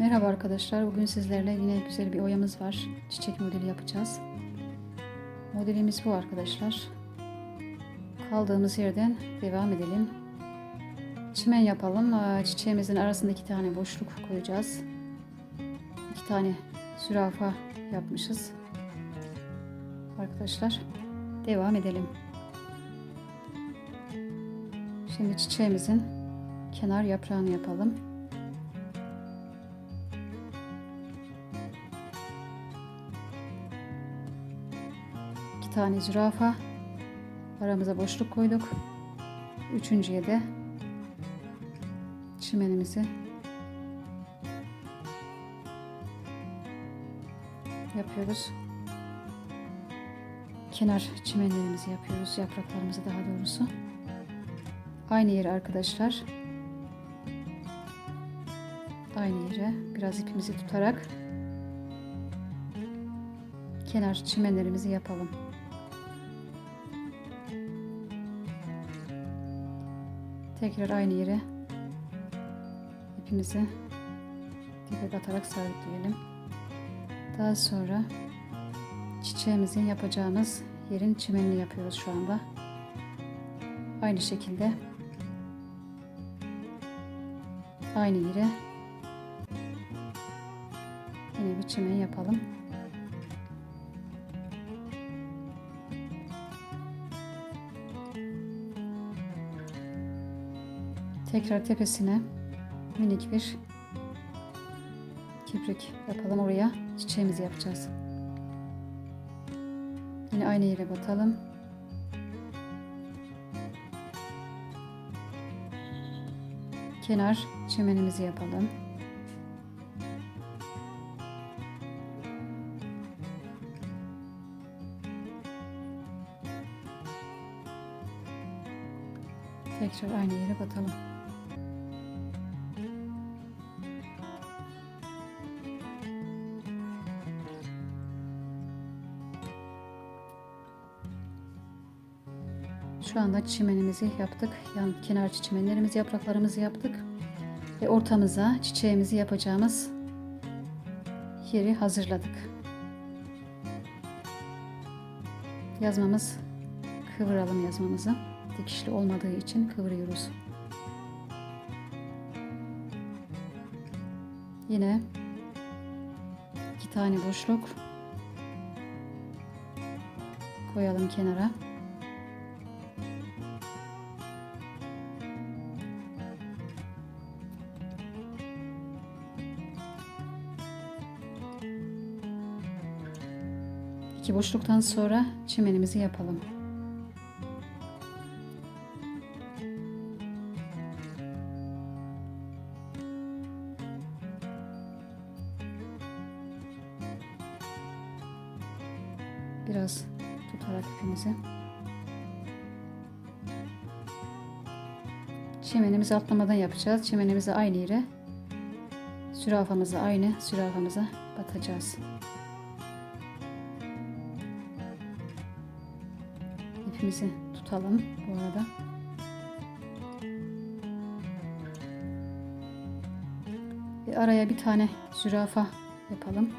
Merhaba arkadaşlar. Bugün sizlerle yine güzel bir oyamız var. Çiçek modeli yapacağız. Modelimiz bu arkadaşlar. Kaldığımız yerden devam edelim. Çimen yapalım. Çiçeğimizin arasında iki tane boşluk koyacağız. İki tane zürafa yapmışız. Arkadaşlar devam edelim. Şimdi çiçeğimizin kenar yaprağını yapalım. İki tane zürafa. Aramıza boşluk koyduk. Üçüncüye de çimenimizi yapıyoruz. Kenar çimenlerimizi yapıyoruz. Yapraklarımızı daha doğrusu. Aynı yere arkadaşlar. Aynı yere biraz ipimizi tutarak kenar çimenlerimizi yapalım. Tekrar aynı yere ipimizi dibe batarak sabitleyelim. Daha sonra çiçeğimizin yapacağımız yerin çimenini yapıyoruz şu anda. Aynı şekilde aynı yere yine bir çimen yapalım. Tekrar tepesine minik bir kibrik yapalım oraya çiçeğimizi yapacağız. Yine aynı yere batalım. Kenar çimenimizi yapalım. Tekrar aynı yere batalım. Şu anda çimenimizi yaptık. Yan kenar çimenlerimizi, yapraklarımızı yaptık. Ve ortamıza çiçeğimizi yapacağımız yeri hazırladık. Yazmamız kıvıralım yazmamızı. Dikişli olmadığı için kıvırıyoruz. Yine iki tane boşluk koyalım kenara. İki boşluktan sonra çimenimizi yapalım. Biraz tutarak ipimizi. Çimenimizi atlamadan yapacağız. Çimenimizi aynı yere, zürafamızı aynı zürafamıza batacağız. İpimizi tutalım bu arada. Ve araya bir tane zürafa yapalım.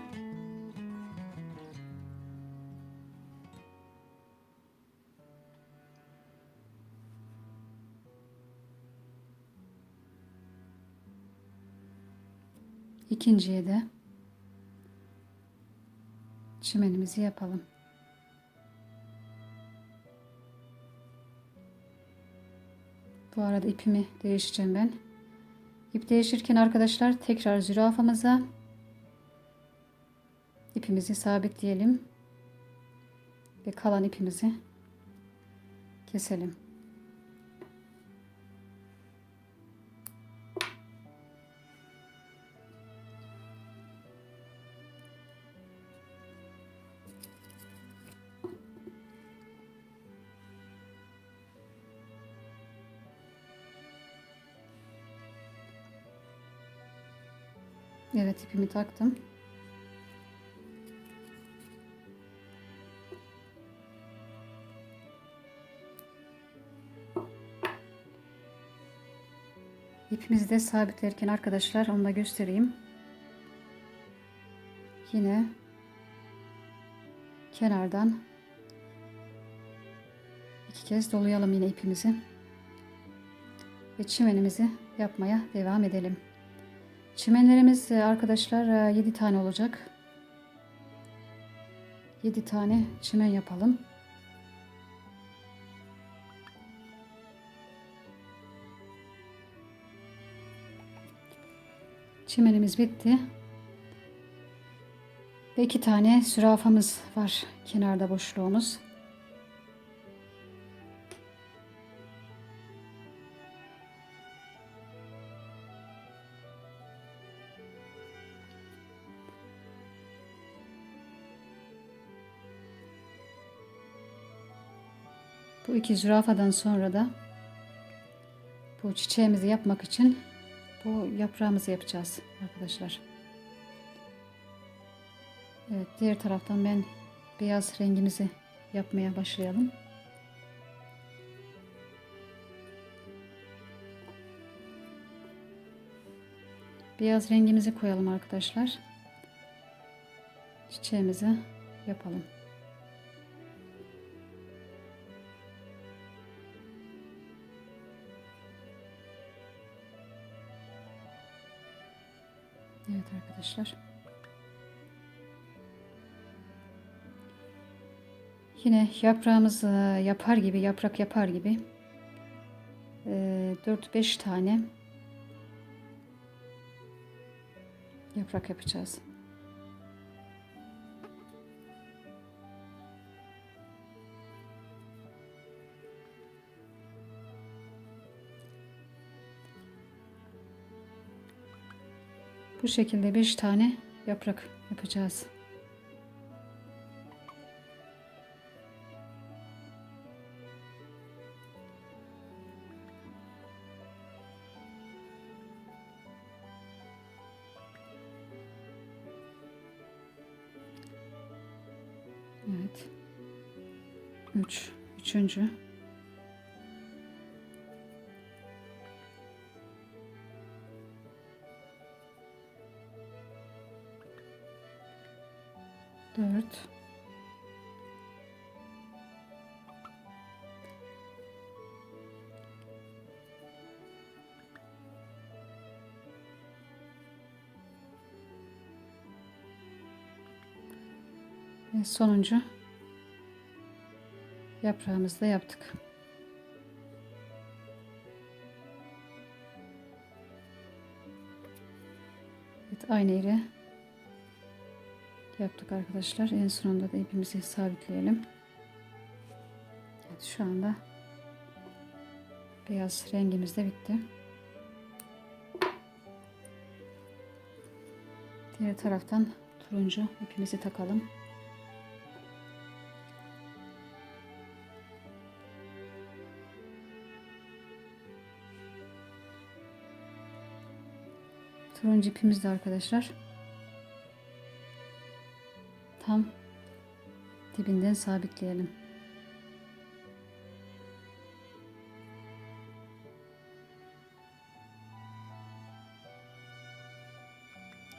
İkinciye de çimenimizi yapalım. Bu arada ipimi değiştireceğim ben. İp değişirken arkadaşlar tekrar zürafamıza ipimizi sabitleyelim. Ve kalan ipimizi keselim. Evet ipimi taktım. İpimizi de sabitlerken arkadaşlar onu da göstereyim. yine kenardan iki kez dolayalım yine ipimizi ve çimenimizi yapmaya devam edelim. Çimenlerimiz e, arkadaşlar 7 tane olacak. 7 tane çimen yapalım. Çimenimiz bitti. Ve iki tane zürafamız var kenarda boşluğumuz. Bu iki zürafadan sonra da bu çiçeğimizi yapmak için bu yaprağımızı yapacağız arkadaşlar. Evet diğer taraftan ben beyaz rengimizi yapmaya başlayalım. Beyaz rengimizi koyalım arkadaşlar. Çiçeğimizi yapalım. Evet arkadaşlar. Yine yaprağımız yapar gibi, yaprak yapar gibi 4-5 tane yaprak yapacağız. Bu şekilde 5 tane yaprak yapacağız. Evet. 3 üç. Üçüncü. Dört. Ve sonuncu yaprağımızı da yaptık. Evet aynı yere yaptık arkadaşlar. En sonunda da ipimizi sabitleyelim. Evet şu anda beyaz rengimiz de bitti. Diğer taraftan turuncu ipimizi takalım. Turuncu ipimiz de arkadaşlar tam dibinden sabitleyelim.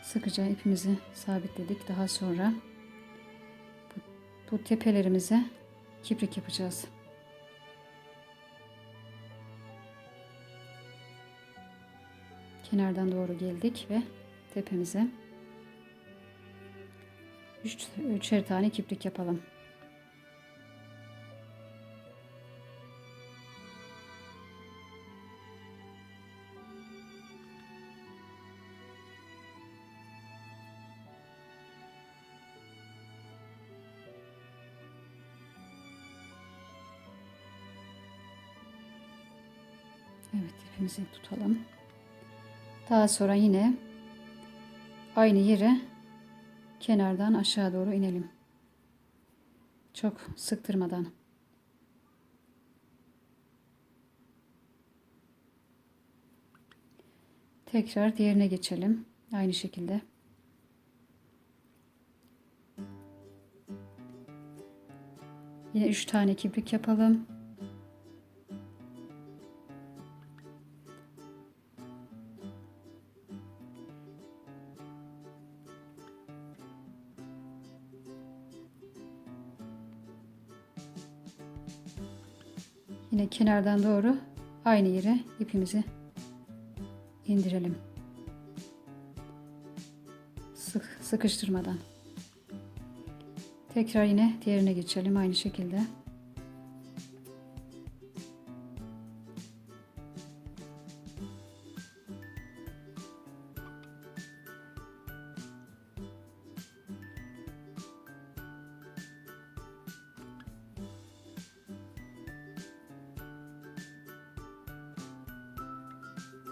Sıkıca ipimizi sabitledik. Daha sonra bu, bu tepelerimize kibrik yapacağız. kenardan doğru geldik ve tepemize üç, üçer tane kiprik yapalım. Evet ipimizi tutalım. Daha sonra yine aynı yere kenardan aşağı doğru inelim. Çok sıktırmadan. Tekrar diğerine geçelim. Aynı şekilde. Yine 3 tane kibrik yapalım. Kenardan doğru aynı yere ipimizi indirelim. Sık sıkıştırmadan. Tekrar yine diğerine geçelim aynı şekilde.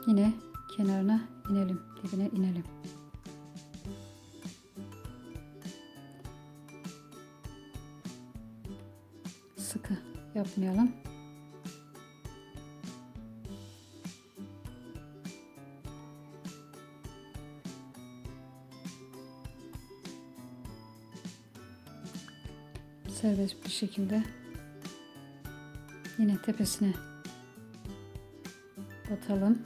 Yine kenarına inelim, dibine inelim. Sıkı yapmayalım. Serbest bir şekilde yine tepesine batalım.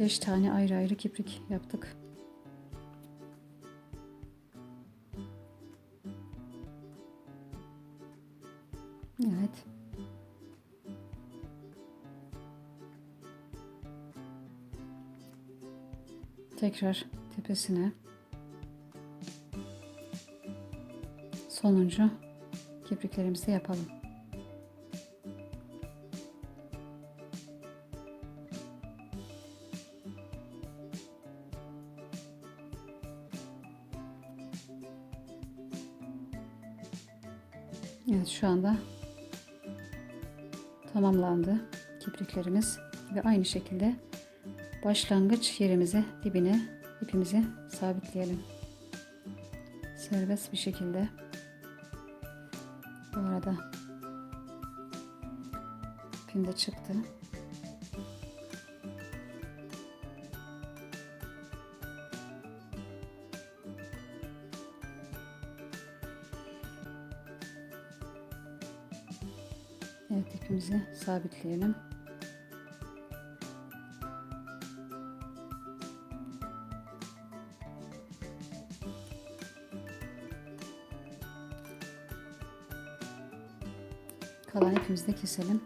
Beş tane ayrı ayrı kiprik yaptık. Evet. Tekrar tepesine sonuncu kipriklerimizi yapalım. Tamamlandı kipriklerimiz ve aynı şekilde başlangıç yerimize dibine ipimizi sabitleyelim. Serbest bir şekilde. Bu arada ipim de çıktı. Evet sabitleyelim. Kalan ipimizi de keselim.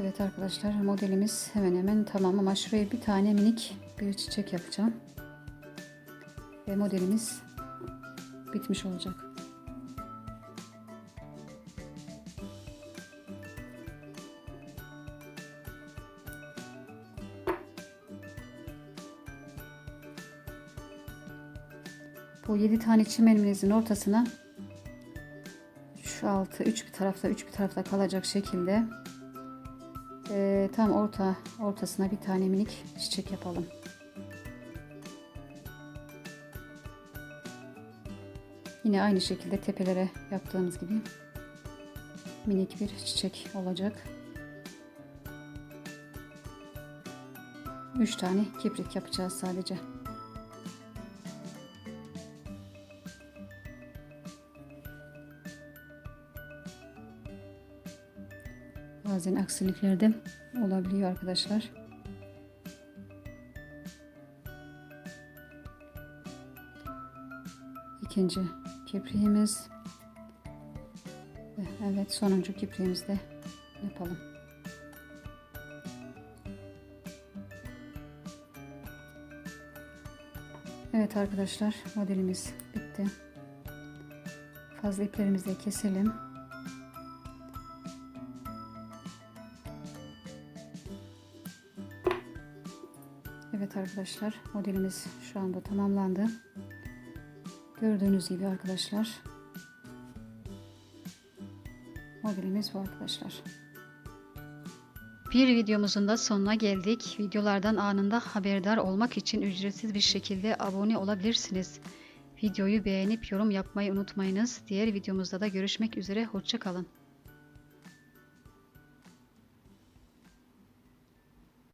Evet arkadaşlar modelimiz hemen hemen tamam ama şuraya bir tane minik bir çiçek yapacağım. Ve modelimiz bitmiş olacak. Bu 7 tane çimenimizin ortasına şu altı üç bir tarafta üç bir tarafta kalacak şekilde e, tam orta ortasına bir tane minik çiçek yapalım. Yine aynı şekilde tepelere yaptığımız gibi minik bir çiçek olacak. 3 tane kibrit yapacağız sadece. Bazen aksilikler olabiliyor arkadaşlar. İkinci kipriğimiz. Evet sonuncu kipriğimizi de yapalım. Evet arkadaşlar modelimiz bitti. Fazla iplerimizi de keselim. Arkadaşlar modelimiz şu anda tamamlandı. Gördüğünüz gibi arkadaşlar modelimiz bu arkadaşlar. Bir videomuzun da sonuna geldik. Videolardan anında haberdar olmak için ücretsiz bir şekilde abone olabilirsiniz. Videoyu beğenip yorum yapmayı unutmayınız. Diğer videomuzda da görüşmek üzere. Hoşçakalın.